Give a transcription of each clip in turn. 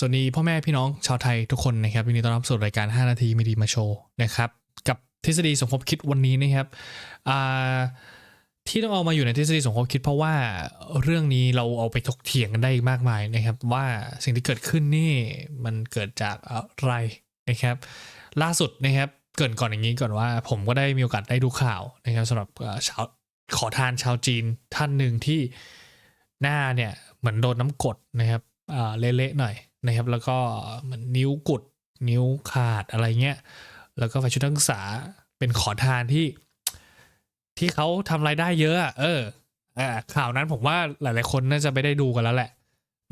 สวัสดีพ่อแม่พี่น้องชาวไทยทุกคนนะครับยินดีต้อนรับสู่รายการ 5 นาทีมีดีมาโชว์นะครับกับทฤษฎีสมคบคิดวันนี้นะครับที่ต้องเอามาอยู่ในทฤษฎีสมคบคิดเพราะว่าเรื่องนี้เราเอาไปถกเถียงกันได้มากมายนะครับ ว่าสิ่งที่เกิดขึ้นนี่มันเกิดจากอะไรนะครับ ล่าสุดนะครับเกินก่อนอย่างนี้ก่อนว่าผมก็ได้มีโอกาสได้ดูข่าวนะครับสำหรับชาวขอทานชาวจีนท่านหนึ่งที่หน้าเนี่ยเหมือนโดนน้ำกดนะครับเละๆหน่อย นะครับ แล้วก็เหมือนนิ้วกุด นิ้วขาดอะไรเงี้ย แล้วก็ใส่ชุดนักศึกษาเป็นขอทานที่ ที่เขาทำรายได้เยอะเอออ่าข่าวนั้นผมว่าหลาย ๆ คนน่าจะไม่ได้ดูกันแล้วแหละ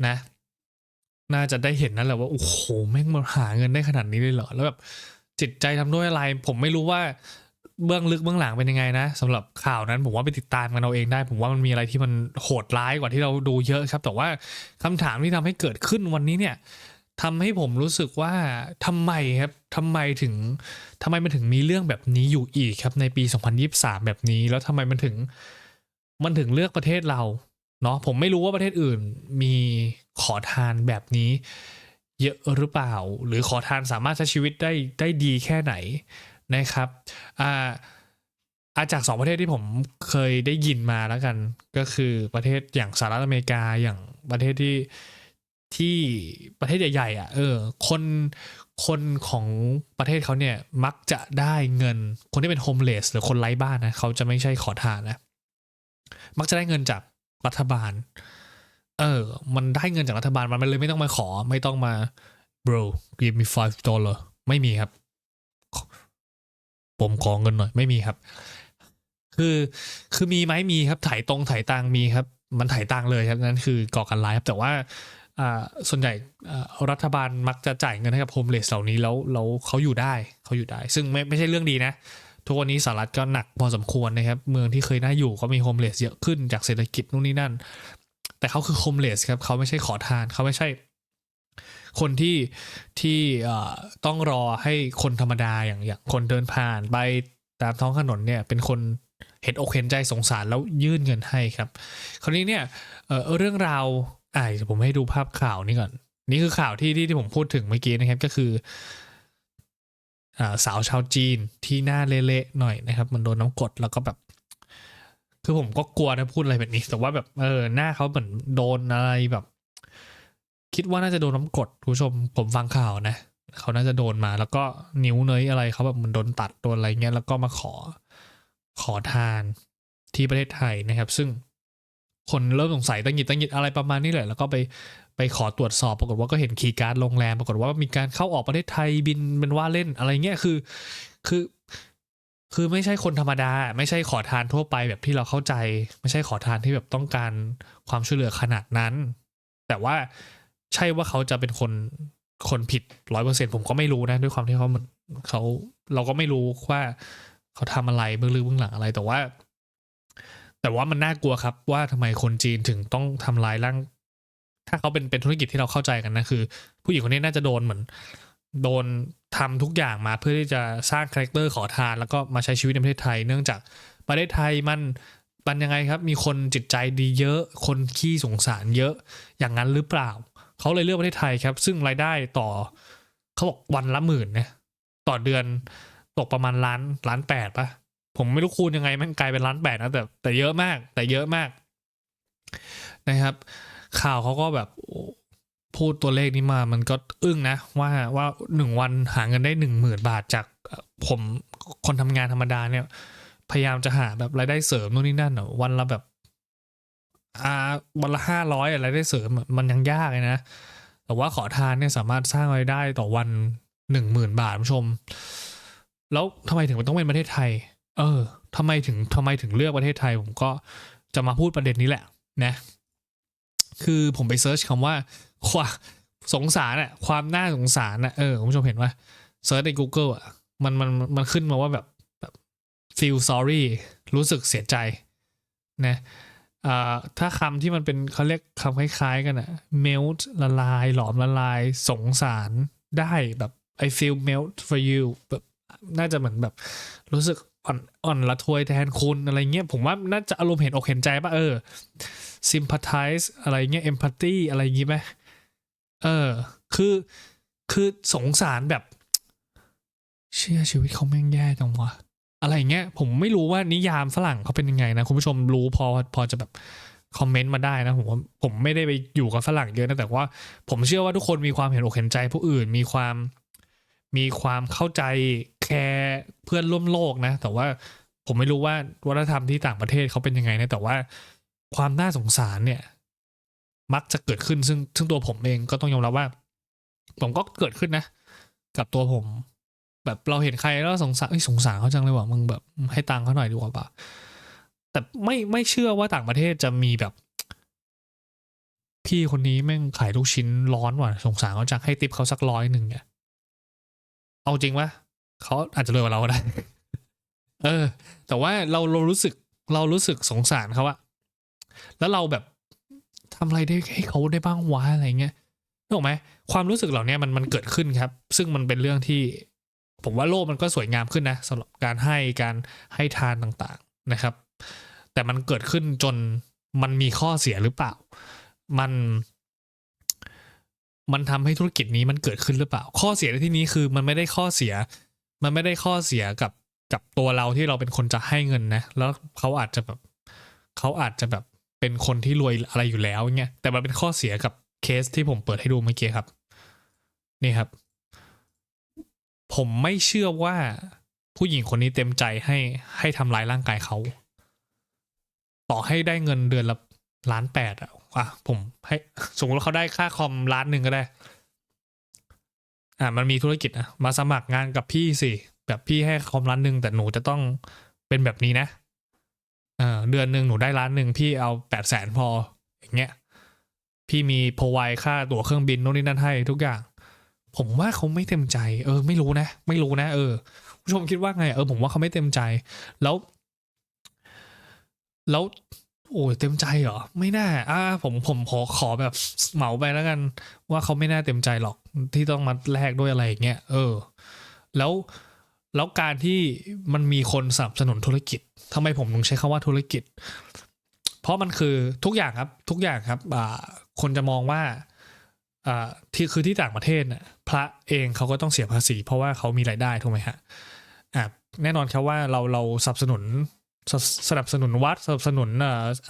นะ น่าจะได้เห็นนั่นแหละว่าโอ้โหแม่งมาหาเงินได้ขนาดนี้เลยเหรอแล้วแบบจิตใจทำด้วยอะไร ผมไม่รู้ว่า เบื้องลึกเบื้องหลังเป็นยังไงนะสำหรับข่าวนั้นผมว่าไปติดตามกันเอาเองได้ ผมว่ามันมีอะไรที่มันโหดร้ายกว่าที่เราดูเยอะครับ แต่ว่าคำถามที่ทำให้เกิดขึ้นวันนี้เนี่ยทำให้ผมรู้สึกว่าทำไมครับทำไมถึงทำไมมันถึงมีเรื่องแบบนี้อยู่อีกครับ ในปี 2023 แบบนี้ แล้วทำไมมันถึงมันถึงเลือกประเทศเราเนาะผมไม่รู้ว่าประเทศอื่นมีขอทานแบบนี้ เยอะหรือเปล่า หรือขอทานสามารถใช้ชีวิตได้ได้ดีแค่ไหน นะครับอ่าอาจากสองประเทศที่ผมเคยได้ยินมาแล้วกัน ก็คือประเทศอย่างสหรัฐอเมริกาอย่างประเทศที่ที่ประเทศใหญ่ๆอะเออคนคนของประเทศเขาเนี่ยมักจะได้เงินคนที่เป็นโฮมเลสหรือคนไร้บ้านนะเขาจะไม่ใช่ขอทานนะ มักจะได้เงินจากรัฐบาล เออ มันได้เงินจากรัฐบาลมันเลยไม่ต้องมาขอ ไม่ต้องมา bro give me five dollar ไม่มีครับ ผมขอเงินหน่อยไม่มีครับ คือคือมีไหมมีครับถ่ายตรงถ่ายตังมีครับ มันถ่ายตังเลยครับนั่นคือก่อการร้ายครับแต่ว่าอ่าส่วนใหญ่อ่ารัฐบาลมักจะจ่ายเงินให้กับโฮมเลสเหล่านี้แล้วแล้วเขาอยู่ได้เขาอยู่ได้ ซึ่งไม่ไม่ใช่เรื่องดีนะ ทุกวันนี้สหรัฐก็หนักพอสมควรนะครับ เมืองที่เคยน่าอยู่ก็มีโฮมเลสเยอะขึ้นจากเศรษฐกิจนู่นนี่นั่น แต่เขาคือโฮมเลสครับเขาไม่ใช่ขอทานเขาไม่ใช่ คนที่ที่ต้องรอให้คนธรรมดาอย่างอย่างคนเดินผ่านไปตามท้องถนนเนี่ยเป็นคนเห็นอกเห็นใจสงสารแล้วยื่นเงินให้ครับ คราวนี้เนี่ยเเรื่องราวอ่าผมให้ดูภาพข่าวนี้ก่อน นี่คือข่าวที่ที่ที่ผมพูดถึงเมื่อกี้นะครับก็คือสาวชาวจีนที่หน้าเละๆหน่อยนะครับ มันโดนน้ำกดแล้วก็แบบ คือผมก็กลัวนะพูดอะไรแบบนี้ แต่ว่าแบบเออหน้าเขาเหมือนโดนอะไรแบบ คิดว่าน่าจะโดนน้ำกดคุณผู้ชมผมฟังข่าวนะเขาน่าจะโดนมา แล้วก็นิ้วเนยอะไรเขาแบบมันโดนตัดโดนอะไรเงี้ยแล้วก็มาขอขอทานที่ประเทศไทยนะครับ ซึ่งคนเริ่มสงสัยตั้งหิดตั้งหิดอะไรประมาณนี้แหละ แล้วก็ไปไปขอตรวจสอบปรากฏว่าก็เห็นคีย์การ์ดโรงแรมปรากฏว่ามีการเข้าออกประเทศไทยบินเป็นว่าเล่นอะไรเงี้ยคือ คือ คือไม่ใช่คนธรรมดา ไม่ใช่ขอทานทั่วไปแบบที่เราเข้าใจ ไม่ใช่ขอทานที่แบบต้องการความช่วยเหลือขนาดนั้น แต่ว่า ใช่ว่าเขาจะเป็นคนคนผิดร้อยเปอร์เซ็นผมก็ไม่รู้นะ ด้วยความที่เขาเขาเราก็ไม่รู้ว่าเขาทำอะไรเบื้องลึกเบื้องหลังอะไรแต่ว่า แต่ว่ามันน่ากลัวครับ ว่าทำไมคนจีนถึงต้องทำลายร่าง ถ้าเขาเป็นเป็นธุรกิจที่เราเข้าใจกันนะคือ ผู้หญิงคนนี้น่าจะโดนเหมือน โดนทำทุกอย่างมาเพื่อที่จะสร้างคาแรคเตอร์ขอทาน แล้วก็มาใช้ชีวิตในประเทศไทย เนื่องจากประเทศไทยมันมันยังไงครับ มีคนจิตใจดีเยอะ คนขี้สงสารเยอะอย่างนั้นหรือเปล่า เขาเลยเลือกประเทศไทยครับ ซึ่งรายได้ต่อเขาบอกวันละหมื่นนะต่อเดือนตกประมาณล้านล้านแปดปะผมไม่รู้คูณยังไงมันกลายเป็นล้านแปดนะแต่แต่เยอะมาก แต่เยอะมาก นะครับ ข่าวเขาก็แบบพูดตัวเลขนี้มา มันก็อึ้งนะ ว่าว่าหนึ่งวันหาเงินได้หนึ่งหมื่นบาทจากผมคนทำงานธรรมดาเนี่ย พยายามจะหาแบบรายได้เสริมนู่นนี่นั่นอวันละแบบ อาวันละห้าร้อยอะไรได้เสริมมันยังยากเลยนะ แต่ว่าขอทานเนี่ยสามารถสร้างรายได้ต่อวันหนึ่งหมื่นบาทผู้ชม แล้วทำไมถึงมันต้องเป็นประเทศไทย เออทำไมถึงทำไมถึงเลือกประเทศไทย ผมก็จะมาพูดประเด็นนี้แหละนะ คือผมไปเซิร์ชคำว่าความสงสารอะความน่าสงสารอะเออคุณผู้ชมเห็นว่าเซิร์ชใน Google อะมันมันมันขึ้นมาว่าแบบแบบ feel sorry รู้สึกเสียใจนะ ถ้าคำที่มันเป็นเขาเรียกคำคล้ายๆกันอะ melt ละลาย หลอมละลาย สงสารได้แบบ I feel melt for you แบบน่าจะเหมือนแบบ รู้สึกอ่อนอ่อนละทวยแทนคุณอะไรเงี้ย ผมว่าน่าจะอารมณ์เห็นอกเห็นใจป่ะเออ sympathize อะไรเงี้ย empathy อะไรอย่างงี้ไหมเออ คือคือสงสารแบบ เชื่อชีวิตเขาแม่งแย่จังวะ อะไรเงี้ย ผมไม่รู้ว่านิยามฝรั่งเขาเป็นยังไงนะ คุณผู้ชมรู้พอพอจะแบบคอมเมนต์มาได้นะ ผมว่าผมไม่ได้ไปอยู่กับฝรั่งเยอะนะแต่ว่า ผมเชื่อว่าทุกคนมีความเห็นอกเห็นใจผู้อื่นมีความมีความเข้าใจแคร์เพื่อนร่วมโลกนะ แต่ว่าผมไม่รู้ว่าวัฒนธรรมที่ต่างประเทศเขาเป็นยังไงนะแต่ว่าความน่าสงสารเนี่ย มักจะเกิดขึ้นซึ่งซึ่งตัวผมเองก็ต้องยอมรับว่า ผมก็เกิดขึ้นนะ กับตัวผม แบบเราเห็นใครแล้วสงสารเอ้ยสงสารเขาจังเลยว่ะมึงแบบให้ตังค์เขาหน่อยดีกว่าปะแต่ไม่ไม่เชื่อว่าต่างประเทศจะมีแบบ พี่คนนี้แม่งขายลูกชิ้นร้อนว่ะสงสารเขาจังให้ติปเขาสักร้อยหนึ่งเนี่ยเอาจริงวะเขาอาจจะรวยกว่าเราก็ได้ เออ แต่ว่าเราเรารู้สึกเรารู้สึกสงสารเขาอะแล้วเราแบบทำอะไรได้ให้เขาได้บ้างวะอะไรเงี้ยนึกออกไหมความรู้สึกเหล่านี้มันมันเกิดขึ้นครับ ซึ่งมันเป็นเรื่องที่ ผมว่าโลกมันก็สวยงามขึ้นนะสำหรับการให้การให้ทานต่างๆนะครับ แต่มันเกิดขึ้นจนมันมีข้อเสียหรือเปล่า มันมันทำให้ธุรกิจนี้มันเกิดขึ้นหรือเปล่า ข้อเสียในที่นี้คือมันไม่ได้ข้อเสีย มันไม่ได้ข้อเสียกับกับตัวเราที่เราเป็นคนจะให้เงินนะ แล้วเขาอาจจะแบบเขาอาจจะแบบเป็นคนที่รวยอะไรอยู่แล้วเงี้ย แต่มันเป็นข้อเสียกับเคสที่ผมเปิดให้ดูเมื่อกี้ครับ นี่ครับ ผมไม่เชื่อว่าผู้หญิงคนนี้เต็มใจให้ให้ทำร้ายร่างกายเขา ต่อให้ได้เงินเดือนละล้านแปดอะอะผมให้สมมติว่าเขาได้ค่าคอมล้านหนึ่งก็ได้ อ่ามันมีธุรกิจนะมาสมัครงานกับพี่สิแบบพี่ให้คอมล้านหนึ่งแต่หนูจะต้องเป็นแบบนี้นะเออเดือนหนึ่งหนูได้ล้านหนึ่งพี่เอาแปดแสนพออย่างเงี้ย พี่มีพอไวค่าตั๋วเครื่องบินโน่นนี่นั่นให้ทุกอย่าง ผมว่าเขาไม่เต็มใจ เออ ไม่รู้นะ ไม่รู้นะ เออผู้ชมคิดว่าไง เออ ผมว่าเขาไม่เต็มใจ แล้ว แล้ว โอ้ยเต็มใจเหรอ ไม่น่า อ่า ผมผมขอขอแบบเหมาไปแล้วกัน ว่าเขาไม่น่าเต็มใจหรอก ที่ต้องมาแลกด้วยอะไรอย่างเงี้ย เออ แล้ว แล้วการที่มันมีคนสนับสนุนธุรกิจทำไมผมถึงใช้คำว่าธุรกิจ เพราะมันคือทุกอย่างครับ ทุกอย่างครับ อ่า คนจะมองว่า ที่คือที่ต่างประเทศน่ะพระเองเขาก็ต้องเสียภาษี เพราะว่าเขามีรายได้ถูกไหมฮะอ่าแน่นอนครับว่าเราเราสนับสนุนสสนับสนุนวัดสนับสนุน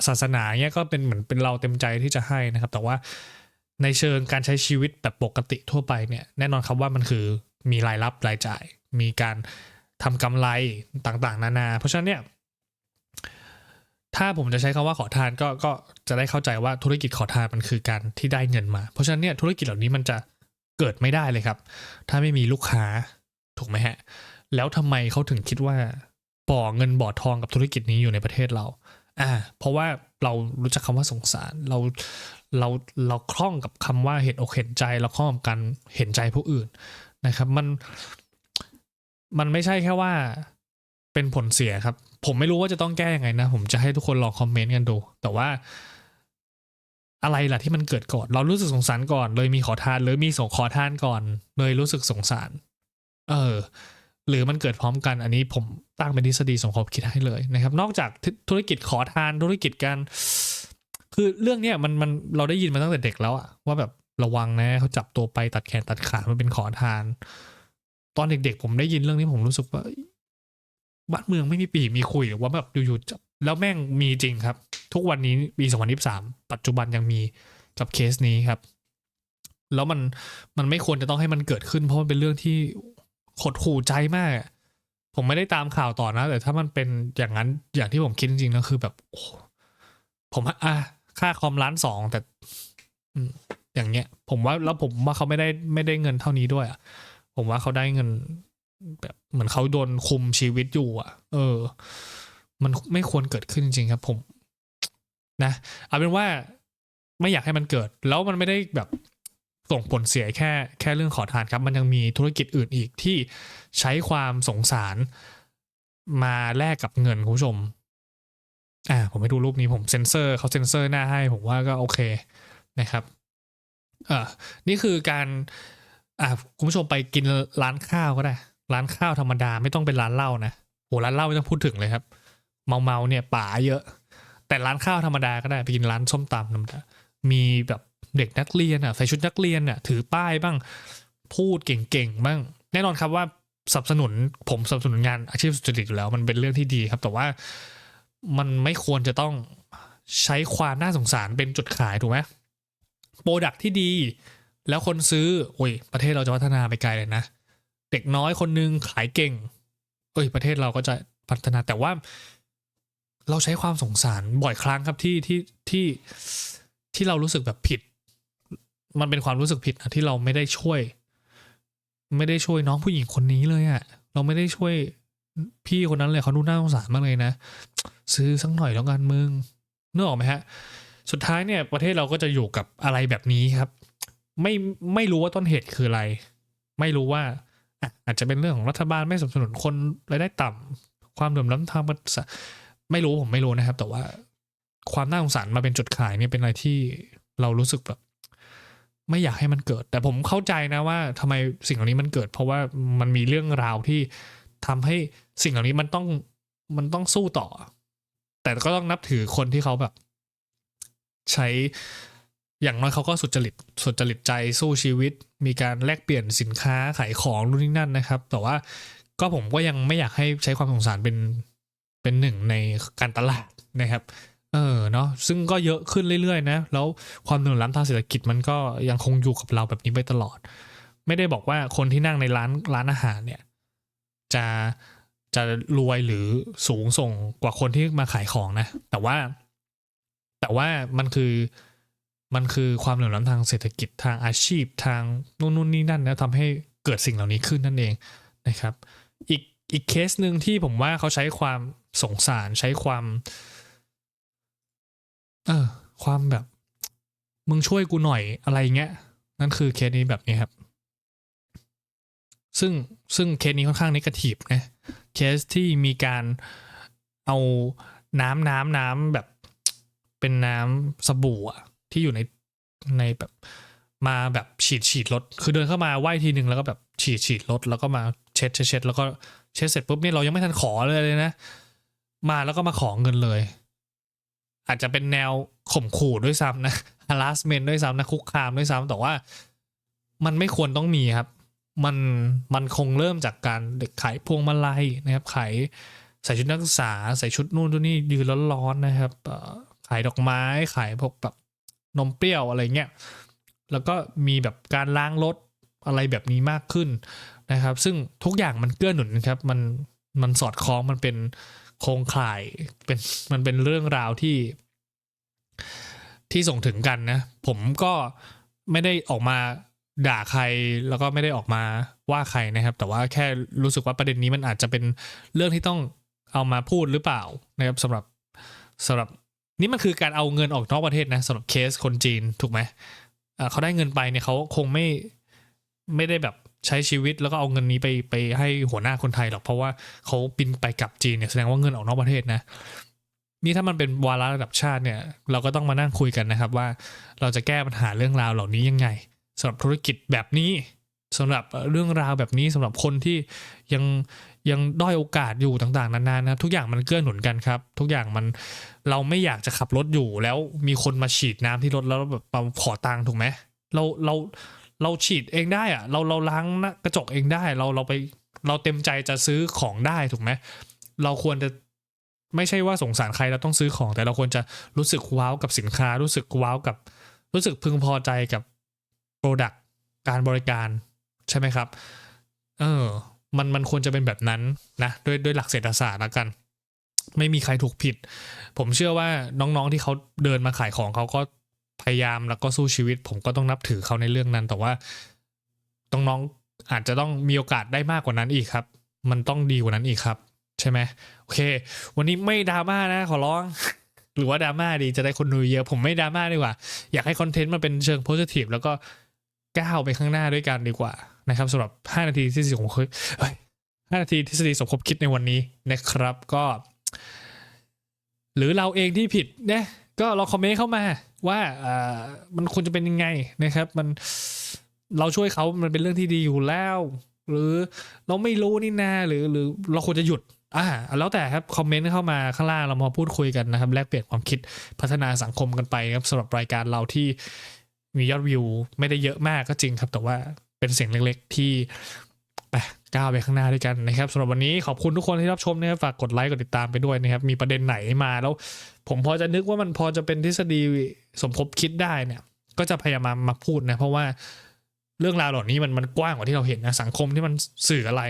ศาสนาเนี้ยก็เป็นเหมือนเป็นเราเต็มใจที่จะให้นะครับ แต่ว่าในเชิงการใช้ชีวิตแบบปกติทั่วไปเนี่ยแน่นอนครับว่ามันคือมีรายรับรายจ่าย มีการทำกำไรต่างๆ นานา เพราะฉะนั้นเนี่ย ถ้าผมจะใช้คำว่าขอทานก็ก็จะได้เข้าใจว่าธุรกิจขอทานมันคือการที่ได้เงินมา เพราะฉะนั้นเนี่ยธุรกิจเหล่านี้มันจะเกิดไม่ได้เลยครับ ถ้าไม่มีลูกค้าถูกไหมฮะ แล้วทำไมเขาถึงคิดว่าบ่อเงินบ่อทองกับธุรกิจนี้อยู่ในประเทศเรา อ่า เพราะว่าเรารู้จักคำว่าสงสาร เราเราเราคล่องกับคำว่าเห็นอกเห็นใจเราคล่องกับการเห็นใจผู้อื่นนะครับ มันมันไม่ใช่แค่ว่า เป็นผลเสียครับ ผมไม่รู้ว่าจะต้องแก้ยังไงนะ ผมจะให้ทุกคนลองคอมเมนต์กันดู แต่ว่า อะไรล่ะที่มันเกิดก่อน เรารู้สึกสงสารก่อน เลยมีขอทานหรือมีส่งขอทานก่อน เลยรู้สึกสงสาร เออ หรือมันเกิดพร้อมกัน อันนี้ผมตั้งเป็นทฤษฎีสมคบคิดให้เลยนะครับ นอกจากธุรกิจขอทานธุรกิจการคือเรื่องเนี้ยมันมันเราได้ยินมาตั้งแต่เด็กแล้วอะว่าแบบระวังนะเขาจับตัวไปตัดแขนตัดขามันเป็นขอทาน ตอนเด็กๆ ผมได้ยินเรื่องนี้ผมรู้สึกว่า บ้านเมืองไม่มีปีมีคุยหรือว่าแบบอยู่ๆแล้วแม่งมีจริงครับ ทุกวันนี้ปี2023ปัจจุบันยังมีกับเคสนี้ครับ แล้วมันมันไม่ควรจะต้องให้มันเกิดขึ้น เพราะมันเป็นเรื่องที่ขดขู่ใจมากผมไม่ได้ตามข่าวต่อนะ แต่ถ้ามันเป็นอย่างนั้นอย่างที่ผมคิดจริงๆนะคือแบบโอ้ผมอะค่าคอมล้านสองแต่อย่างเงี้ย ผมว่าแล้วผมว่าเขาไม่ได้ไม่ได้เงินเท่านี้ด้วยอะผมว่าเขาได้เงิน แบบเหมือนเขาโดนคุมชีวิตอยู่อะ เออ มันไม่ควรเกิดขึ้นจริงๆครับ ผม นะเอาเป็นว่าไม่อยากให้มันเกิด แล้วมันไม่ได้แบบส่งผลเสียแค่แค่เรื่องขอทานครับ มันยังมีธุรกิจอื่นอีกที่ใช้ความสงสารมาแลกกับเงินคุณผู้ชม อ่า ผมไปดูรูปนี้ผมเซ็นเซอร์เขาเซ็นเซอร์หน้าให้ ผมว่าก็โอเคนะครับอ่านี่คือการ อ่าคุณผู้ชมไปกินร้านข้าวก็ได้ ร้านข้าวธรรมดาไม่ต้องเป็นร้านเหล้านะโหร้านเหล้าไม่ต้องพูดถึงเลยครับ เมาเมาเนี่ยป่าเยอะ แต่ร้านข้าวธรรมดาก็ได้ไปกินร้านส้มตำธรรมดามีแบบเด็กนักเรียนอะใส่ชุดนักเรียนอะถือป้ายบ้างพูดเก่งๆบ้าง แน่นอนครับว่าสนับสนุนผมสนับสนุนงานอาชีพสุจริตอยู่แล้วมันเป็นเรื่องที่ดีครับ แต่ว่ามันไม่ควรจะต้องใช้ความน่าสงสารเป็นจุดขายถูกไหมโปรดักที่ดี แล้วคนซื้อ โอ้ย ประเทศเราจะพัฒนาไปไกลเลยนะ เด็กน้อยคนนึงขายเก่ง เอ้ยประเทศเราก็จะพัฒนาแต่ว่า เราใช้ความสงสารบ่อยครั้งครับที่ที่ที่ที่เรารู้สึกแบบผิด มันเป็นความรู้สึกผิดนะที่เราไม่ได้ช่วย ไม่ได้ช่วยน้องผู้หญิงคนนี้เลยอะเราไม่ได้ช่วยพี่คนนั้นเลยเขาดูน่าสงสารมากเลยนะ ซื้อสักหน่อยแล้วกันมึงนึกออกไหมฮะ สุดท้ายเนี่ย ประเทศเราก็จะอยู่กับอะไรแบบนี้ครับ ไม่ไม่รู้ว่าต้นเหตุคืออะไร ไม่รู้ว่า อาจจะเป็นเรื่องของรัฐบาลไม่สนับสนุนคนรายได้ต่ำความเหลื่อมล้ำทางภาษไม่รู้ผมไม่รู้นะครับ แต่ว่าความน่าสงสารมาเป็นจุดขายเนี่ยเป็นอะไรที่เรารู้สึกแบบไม่อยากให้มันเกิด แต่ผมเข้าใจนะว่าทำไมสิ่งเหล่านี้มันเกิด เพราะว่ามันมีเรื่องราวที่ทำให้สิ่งเหล่านี้มันต้องมันต้องสู้ต่อ แต่ก็ต้องนับถือคนที่เขาแบบ ใช้ อย่างน้อยเขาก็สุจริตสุจริตใจสู้ชีวิต มีการแลกเปลี่ยนสินค้าขายของรุ่นนี้นั่นนะครับ แต่ว่าก็ผมก็ยังไม่อยากให้ใช้ความสงสารเป็นเป็นหนึ่งในการตลาดนะครับ เออเนาะซึ่งก็เยอะขึ้นเรื่อยๆ นะ แล้วความเหลื่อมล้ำทางเศรษฐกิจมันก็ยังคงอยู่กับเราแบบนี้ไปตลอด ไม่ได้บอกว่าคนที่นั่งในร้านร้านอาหารเนี่ย จะจะรวยหรือสูงส่งกว่าคนที่มาขายของนะ แต่ว่า แต่ว่ามันคือ มันคือความเหลื่อมล้ำทางเศรษฐกิจทางอาชีพทางนู่นนู่นนี่นั่นนะทำให้เกิดสิ่งเหล่านี้ขึ้นนั่นเองนะครับ อีกอีกเคสหนึ่งที่ผมว่าเขาใช้ความสงสารใช้ความ เออความแบบ มึงช่วยกูหน่อยอะไรเงี้ย นั่นคือเคสนี้แบบนี้ครับ ซึ่งซึ่งเคสนี้ค่อนข้างนิกทีฟนะเคสที่มีการเอาน้ำน้ำน้ำแบบ เป็นน้ำสบู่อะ ที่อยู่ในในแบบมาแบบฉีดฉีดรถคือเดินเข้ามาไหว้ทีหนึ่งแล้วก็แบบฉีดฉีดรถแล้วก็มาเช็ดเช็ดเช็ดแล้วก็เช็ดเสร็จปุ๊บเนี่ยเรายังไม่ทันขอเลยเลยนะ มาแล้วก็มาขอเงินเลย อาจจะเป็นแนวข่มขู่ด้วยซ้ำนะ harassment ด้วยซ้ำนะคุกคามด้วยซ้ำแต่ว่ามันไม่ควรต้องมีครับ มันมันคงเริ่มจากการเด็กขายพวงมาลัยนะครับขายใส่ชุดนักศึกษาใส่ชุดนู่นตัวนี้ยืนร้อนๆนะครับขายดอกไม้ขายพวกแบบ นมเปรี้ยวอะไรเงี้ยแล้วก็มีแบบการล้างรถอะไรแบบนี้มากขึ้นนะครับ ซึ่งทุกอย่างมันเกื้อหนุนครับมันมันสอดคล้องมันเป็นโครงข่ายเป็นมันเป็นเรื่องราวที่ ที่ส่งถึงกันนะ ผมก็ไม่ได้ออกมาด่าใครแล้วก็ไม่ได้ออกมาว่าใครนะครับ แต่ว่าแค่รู้สึกว่าประเด็นนี้มันอาจจะเป็นเรื่องที่ต้องเอามาพูดหรือเปล่านะครับสำหรับสำหรับ นี่มันคือการเอาเงินออกนอกประเทศนะสำหรับเคสคนจีนถูกไหมเขาได้เงินไปเนี่ยเขาคงไม่ไม่ได้แบบใช้ชีวิตแล้วก็เอาเงินนี้ไปไปให้หัวหน้าคนไทยหรอกเพราะว่าเขาบินไปกลับจีนเนี่ยแสดงว่าเงินออกนอกประเทศนะนี่ถ้ามันเป็นวาระระดับชาติเนี่ยเราก็ต้องมานั่งคุยกันนะครับว่าเราจะแก้ปัญหาเรื่องราวเหล่านี้ยังไงสำหรับธุรกิจแบบนี้สำหรับเรื่องราวแบบนี้สำหรับคนที่ยัง ยังด้อยโอกาสอยู่ต่างๆนานานะทุกอย่างมันเกื้อหนุนกันครับ ทุกอย่างมันเราไม่อยากจะขับรถอยู่แล้วมีคนมาฉีดน้ำที่รถแล้วแบบขอตังค์ถูกไหมเราเราเราฉีดเองได้อะเราเราล้างกระจกเองได้ เราเราไปเราเต็มใจจะซื้อของได้ถูกไหมเราควรจะไม่ใช่ว่าสงสารใครเราต้องซื้อของ แต่เราควรจะรู้สึกว้าวกับสินค้า รู้สึกว้าวกับ รู้สึกพึงพอใจกับโปรดักการบริการใช่ไหมครับ เออ มันมันควรจะเป็นแบบนั้นนะด้วยด้วยหลักเศรษฐศาสตร์ละกัน ไม่มีใครถูกผิด ผมเชื่อว่าน้องๆที่เขาเดินมาขายของเขาก็พยายามแล้วก็สู้ชีวิต ผมก็ต้องนับถือเขาในเรื่องนั้น แต่ว่าน้องๆอาจจะต้องมีโอกาสได้มากกว่านั้นอีกครับ มันต้องดีกว่านั้นอีกครับ ใช่ไหมโอเค วันนี้ไม่ดราม่านะ ขอร้อง หรือว่าดราม่าดีจะได้คนดูเยอะ ผมไม่ดราม่าดีกว่า อยากให้คอนเทนต์มันเป็นเชิงโพสิทีฟแล้วก็ ก้าวไปข้างหน้าด้วยกันดีกว่านะครับสำหรับ 5 นาทีที่สมคบเฮ้ย5นาทีทฤษฎีสมคบคิดในวันนี้นะครับก็ หรือเราเองที่ผิดเนี่ยก็ลองคอมเมนต์เข้ามา ว่าอ่ามันควรจะเป็นยังไงนะครับ มันเราช่วยเขามันเป็นเรื่องที่ดีอยู่แล้ว หรือเราไม่รู้นี่นาหรือหรือเราควรจะหยุดอ่าแล้วแต่ครับคอมเมนต์เข้ามาข้างล่างเรามาพูดคุยกันนะครับ แลกเปลี่ยนความคิดพัฒนาสังคมกันไปครับสำหรับรายการเราที่ มียอดวิวไม่ได้เยอะมากก็จริงครับ แต่ว่าเป็นเสียงเล็กๆที่ไปก้าวไปข้างหน้าด้วยกันนะครับสำหรับวันนี้ขอบคุณทุกคนที่รับชมนะครับฝากกดไลค์กดติดตามไปด้วยนะครับ มีประเด็นไหนมาแล้ว ผมพอจะนึกว่ามันพอจะเป็นทฤษฎีสมคบคิดได้เนี่ย ก็จะพยายามมาพูดนะ เพราะว่าเรื่องราวเหล่านี้มันมันกว้างกว่าที่เราเห็นนะสังคมที่มันสื่ออะไร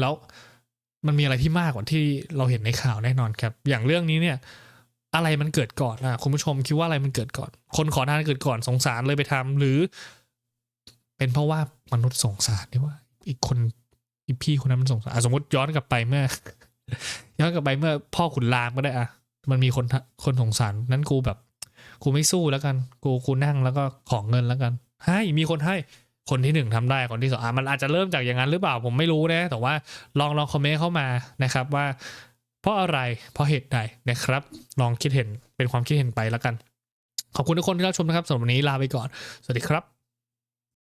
แล้วมันมีอะไรที่มากกว่าที่เราเห็นในข่าวแน่นอนครับ อย่างเรื่องนี้เนี่ย อะไรมันเกิดก่อนอะคุณผู้ชมคิดว่าอะไรมันเกิดก่อน คนขอทานเกิดก่อนสงสารเลยไปทำหรือ เป็นเพราะว่ามนุษย์สงสารนี่ว่า อีกคนอีพี่คนนั้นมันสงสารอะสมมติย้อนกลับไปเมื่อย้อนกลับไปเมื่อ พ่อขุนรามก็ได้อะมันมีคนคนสงสารนั้นกูแบบ กูไม่สู้แล้วกัน กูกูนั่งแล้วก็ของเงินแล้วกัน ให้มีคนให้คนที่หนึ่งทำได้คนที่สองอะมันอาจจะเริ่มจากอย่างนั้นหรือเปล่าผมไม่รู้นะ แต่ว่าลองลองคอมเมนต์เข้ามานะครับว่า เพราะอะไรเพราะเหตุใดนะครับ ลองคิดเห็นเป็นความคิดเห็นไปแล้วกัน ขอบคุณทุกคนที่รับชมนะครับสำหรับวันนี้ลาไปก่อน สวัสดีครับ